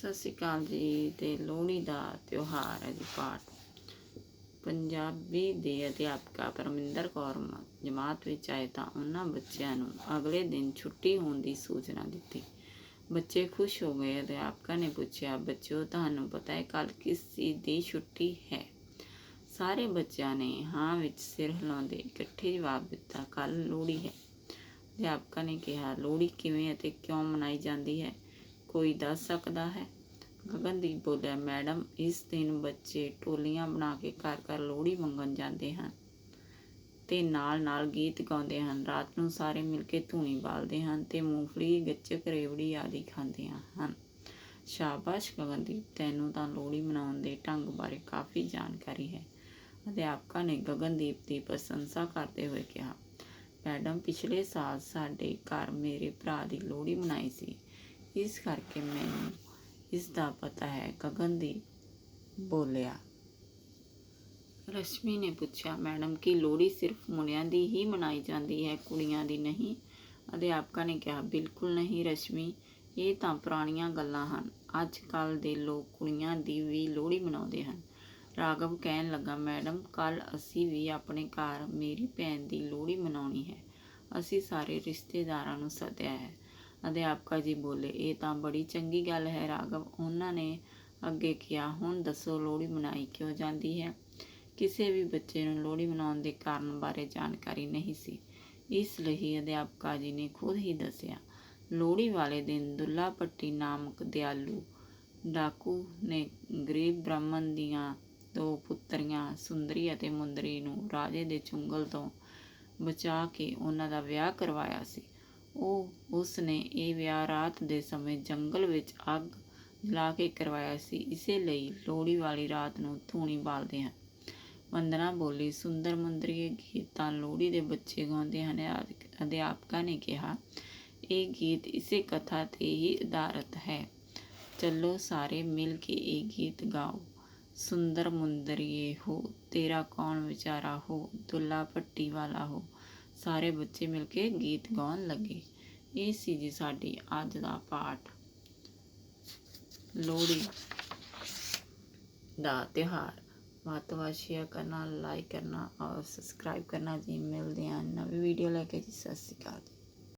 ਸਤਿ ਸ਼੍ਰੀ ਅਕਾਲ ਜੀ ਤੇ ਲੋਹੜੀ ਦਾ ਤਿਉਹਾਰ ਹੈ ਜੀ ਪਾਠ। ਪੰਜਾਬੀ ਦੇ ਅਧਿਆਪਕਾ ਪਰਮਿੰਦਰ ਕੌਰ ਜਮਾਤ ਵਿੱਚ ਆਏ ਤਾਂ ਉਹਨਾਂ ਬੱਚਿਆਂ ਨੂੰ ਅਗਲੇ ਦਿਨ ਛੁੱਟੀ ਹੋਣ ਦੀ ਸੂਚਨਾ ਦਿੱਤੀ। ਬੱਚੇ ਖੁਸ਼ ਹੋ ਗਏ। ਅਧਿਆਪਕਾ ਨੇ ਪੁੱਛਿਆ, ਬੱਚਿਓ, ਤੁਹਾਨੂੰ ਪਤਾ ਹੈ ਕੱਲ ਕਿਸ ਚੀਜ਼ ਦੀ ਛੁੱਟੀ ਹੈ? ਸਾਰੇ ਬੱਚਿਆਂ ਨੇ ਹਾਂ ਵਿੱਚ ਸਿਰ ਹਿਲਾਉਂਦੇ ਇਕੱਠੇ ਜਵਾਬ ਦਿੱਤਾ ਕੱਲ ਲੋਹੜੀ ਹੈ। ਅਧਿਆਪਕਾ ਨੇ ਕਿਹਾ, ਲੋਹੜੀ ਕਿਵੇਂ ਅਤੇ ਕਿਉਂ ਮਨਾਈ ਜਾਂਦੀ ਹੈ? ਕੋਈ ਦੱਸ ਸਕਦਾ ਹੈ? ਗਗਨਦੀਪ ਬੋਲਿਆ, ਮੈਡਮ, ਇਸ ਦਿਨ ਬੱਚੇ ਟੋਲੀਆਂ ਬਣਾ ਕੇ ਘਰ ਘਰ ਲੋਹੜੀ ਮੰਗਣ ਜਾਂਦੇ ਹਨ ਤੇ ਨਾਲ ਨਾਲ ਗੀਤ ਗਾਉਂਦੇ ਹਨ। ਰਾਤ ਨੂੰ ਸਾਰੇ ਮਿਲ ਕੇ ਧੂਣੀ ਬਾਲਦੇ ਹਨ ਤੇ ਮੂੰਗਫਲੀ, ਗੱਚਕ, ਰੇਵੜੀ ਆਦਿ ਖਾਂਦੇ ਹਨ। ਸ਼ਾਬਾਸ਼ ਗਗਨਦੀਪ, ਤੈਨੂੰ ਤਾਂ ਲੋਹੜੀ ਮਨਾਉਣ ਦੇ ਢੰਗ ਬਾਰੇ ਕਾਫੀ ਜਾਣਕਾਰੀ ਹੈ। ਅਧਿਆਪਕਾ ਨੇ ਗਗਨਦੀਪ ਦੀ ਪ੍ਰਸ਼ੰਸਾ ਕਰਦੇ ਹੋਏ ਕਿਹਾ, ਮੈਡਮ, ਪਿਛਲੇ ਸਾਲ ਸਾਡੇ ਘਰ ਮੇਰੇ ਭਰਾ ਦੀ ਲੋਹੜੀ ਮਨਾਈ ਸੀ। ਇਸ ਕਰਕੇ ਮੈਨੂੰ ਇਸ ਦਾ ਪਤਾ ਹੈ ਗਗਨਦੀਪ ਬੋਲਿਆ। ਰਸ਼ਮੀ ਨੇ ਪੁੱਛਿਆ, ਮੈਡਮ, ਕੀ ਲੋਹੜੀ ਸਿਰਫ ਮੁੰਡਿਆਂ ਦੀ ਹੀ ਮਨਾਈ ਜਾਂਦੀ ਹੈ, ਕੁੜੀਆਂ ਦੀ ਨਹੀਂ? ਅਧਿਆਪਕਾ ਨੇ ਕਿਹਾ, ਬਿਲਕੁਲ ਨਹੀਂ ਰਸ਼ਮੀ, ਇਹ ਤਾਂ ਪੁਰਾਣੀਆਂ ਗੱਲਾਂ ਹਨ। ਅੱਜ ਕੱਲ ਦੇ ਲੋਕ ਕੁੜੀਆਂ ਦੀ ਵੀ ਲੋਹੜੀ ਮਨਾਉਂਦੇ ਹਨ। ਰਾਘਵ ਕਹਿਣ ਲੱਗਾ, ਮੈਡਮ ਕੱਲ ਅਸੀਂ ਵੀ ਆਪਣੇ ਘਰ ਮੇਰੀ ਭੈਣ ਦੀ ਲੋਹੜੀ ਮਨਾਉਣੀ ਹੈ। ਅਸੀਂ ਸਾਰੇ ਰਿਸ਼ਤੇਦਾਰਾਂ ਨੂੰ ਸੱਦਿਆ ਹੈ। ਅਧਿਆਪਕਾ ਜੀ ਬੋਲੇ, ਇਹ ਤਾਂ ਬੜੀ ਚੰਗੀ ਗੱਲ ਹੈ ਰਾਘਵ, ਉਹਨਾਂ ਨੇ ਅੱਗੇ ਕਿਹਾ, ਹੁਣ ਦੱਸੋ ਲੋਹੜੀ ਮਨਾਈ ਕਿਉਂ ਜਾਂਦੀ ਹੈ? ਕਿਸੇ ਵੀ ਬੱਚੇ ਨੂੰ ਲੋਹੜੀ ਮਨਾਉਣ ਦੇ ਕਾਰਨ ਬਾਰੇ ਜਾਣਕਾਰੀ ਨਹੀਂ ਸੀ। ਇਸ ਲਈ ਅਧਿਆਪਕਾ ਜੀ ਨੇ ਖੁਦ ਹੀ ਦੱਸਿਆ, ਲੋਹੜੀ ਵਾਲੇ ਦਿਨ ਦੁੱਲਾ ਭੱਟੀ ਨਾਮਕ ਦਿਆਲੂ ਡਾਕੂ ਨੇ ਗਰੀਬ ਬ੍ਰਾਹਮਣ ਦੀਆਂ ਦੋ ਪੁੱਤਰੀਆਂ, ਸੁੰਦਰੀ ਅਤੇ ਮੁੰਦਰੀ ਨੂੰ ਰਾਜੇ ਦੇ ਚੁੰਗਲ ਤੋਂ ਬਚਾ ਕੇ ਉਹਨਾਂ ਦਾ ਵਿਆਹ ਕਰਵਾਇਆ ਸੀ। ਉਹ ਉਸ ਨੇ ਇਹ ਵਿਆਹ ਰਾਤ ਦੇ ਸਮੇਂ ਜੰਗਲ ਵਿੱਚ ਅੱਗ ਜਲਾ ਕੇ ਕਰਵਾਇਆ ਸੀ। ਇਸੇ ਲਈ ਲੋਹੜੀ ਵਾਲੀ ਰਾਤ ਨੂੰ ਧੂਣੀ ਬਾਲਦੇ ਹਨ। ਵੰਦਨਾ ਬੋਲੀ, ਸੁੰਦਰ ਮੁੰਦਰੀਏ, ਗੀਤ ਤਾਂ ਲੋਹੜੀ ਦੇ ਬੱਚੇ ਗਾਉਂਦੇ ਹਨ। ਅਧਿ- ਅਧਿਆਪਕਾ ਨੇ ਕਿਹਾ, ਇਹ ਗੀਤ ਇਸੇ ਕਥਾ ਤੇ ਹੀ ਆਧਾਰਿਤ ਹੈ। ਚੱਲੋ ਸਾਰੇ ਮਿਲ ਕੇ ਇਹ ਗੀਤ ਗਾਓ। ਸੁੰਦਰ ਮੁੰਦਰੀਏ ਹੋ, ਤੇਰਾ ਕੌਣ ਵਿਚਾਰਾ ਹੋ? ਦੁੱਲਾ ਭੱਟੀ ਵਾਲਾ ਹੋ। ਸਾਰੇ ਬੱਚੇ ਮਿਲ ਕੇ ਗੀਤ ਗਾਉਣ ਲੱਗੇ। ਇਹ ਸੀ ਜੀ ਸਾਡੀ ਅੱਜ ਦਾ ਪਾਠ। ਲੋਹੜੀ ਦਾ ਤਿਉਹਾਰ। ਵੱਧ ਤੋਂ ਵੱਧ ਸ਼ੇਅਰ ਕਰਨਾ ਲਾਈਕ ਕਰਨਾ ਔਰ ਸਬਸਕ੍ਰਾਈਬ ਕਰਨਾ ਜੀ। ਮਿਲਦੇ ਹਾਂ ਨਵੀਂ ਵੀਡੀਓ ਲੈ ਕੇ ਜੀ। ਸਤਿ ਸ਼੍ਰੀ ਅਕਾਲ ਜੀ।